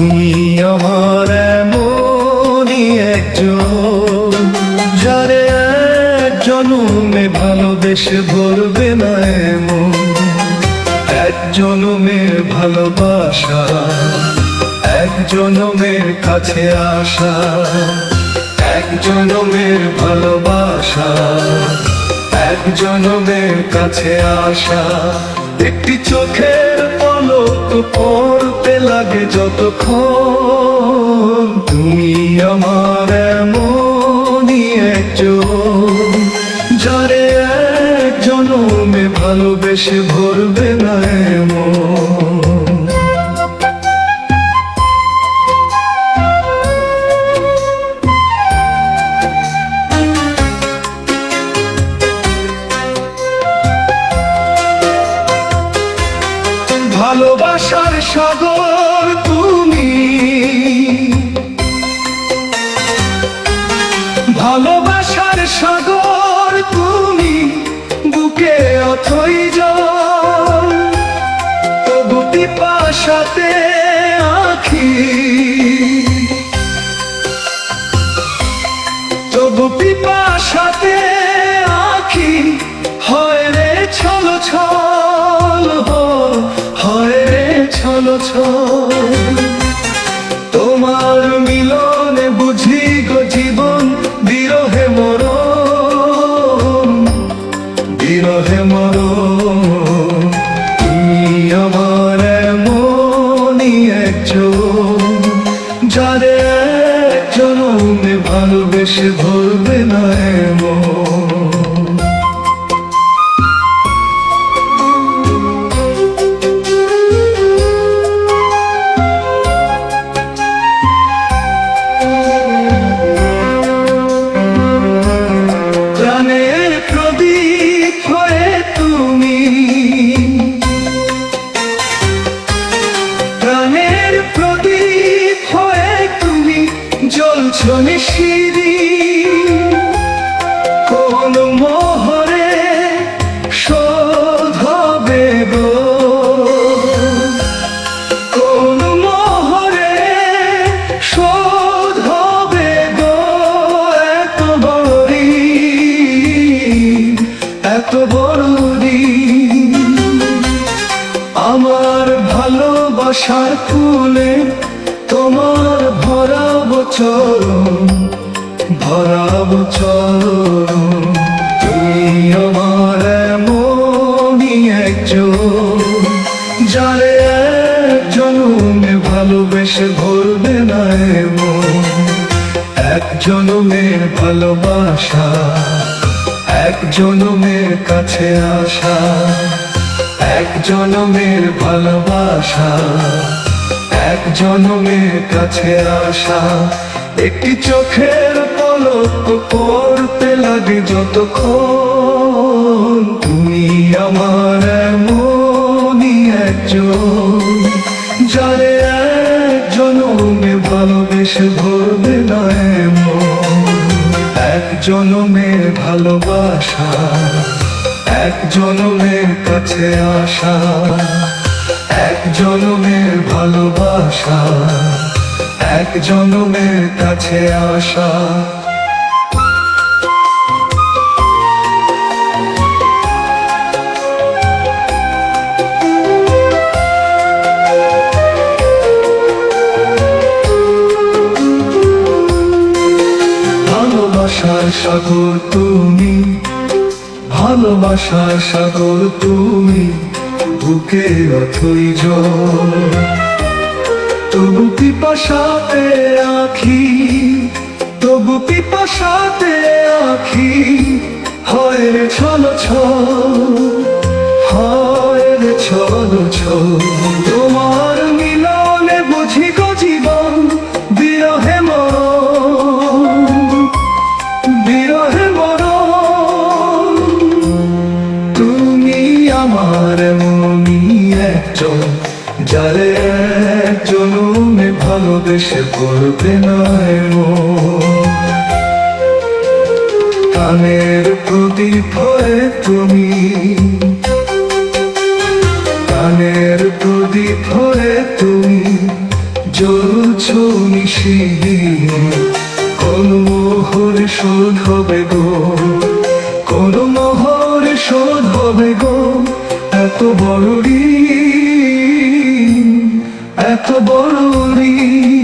তুমি আমার এমনই একজন, যারে এক জনমে ভালোবেসে ভরবে না এমন। এক জনমের ভালোবাসা, এক জনমের কাছে আসা, এক জনমের ভালোবাসা, এক জনমের কাছে আসা। একটি চোখের পলক পড়তে লাগে যতক্ষণ তুমি আমার এমনই একজন, যারে এক জনমে ভালোবেসে ভরবে না এমন। ভালোবাসার তোমার মিলনে বুঝি গো জীবন বিরহে মর বিরহে মর ভালোবেসে ধরবে না এমন। জ্বলছ নিশিরি কোন মোহরে শোধ হবে কোন মোহরে শোধ হবে গো এত বড় এত বড়। আমার ভালোবাসার ফুলে চরণ ভরাবো চরণ তুমি আমার এমনই একজন যারে জনমে ভালোবেসে ভরবে না এমন এক জনমের ভালোবাসা এক জনমের কাছে আসা এক জনমের ভালোবাসা এক জনমের কাছে আসা একটি চোখের পলক পড়তে লাগে যতক্ষণ। তুমি আমার এমনই একজন, যারে জনমে ভালোবেসে ধরবে না এক জনমের ভালোবাসা এক জনমের কাছে আসা এক জনমের ভালোবাসা। এক জনমের কাছে আসা। ভালোবাসার সাগর তুমি ভালোবাসার সাগর তুমি বুকে অথই জল। তবু পিপাসাতে আখি তবু পিপাসাতে আখি হয় রে ছল ছল হয় রে ছল ছল যারে একজন ভালোবেসে পড়বে না। কানের প্রদীপ হয়ে তুমি। কানের প্রদীপ হয়ে তুমি। জ্বল বলছো নিশি কোন মোহর শোধ হবে গো। কোন মোহর শোধ হবে গো। এত বড় এত বড় ঋণ।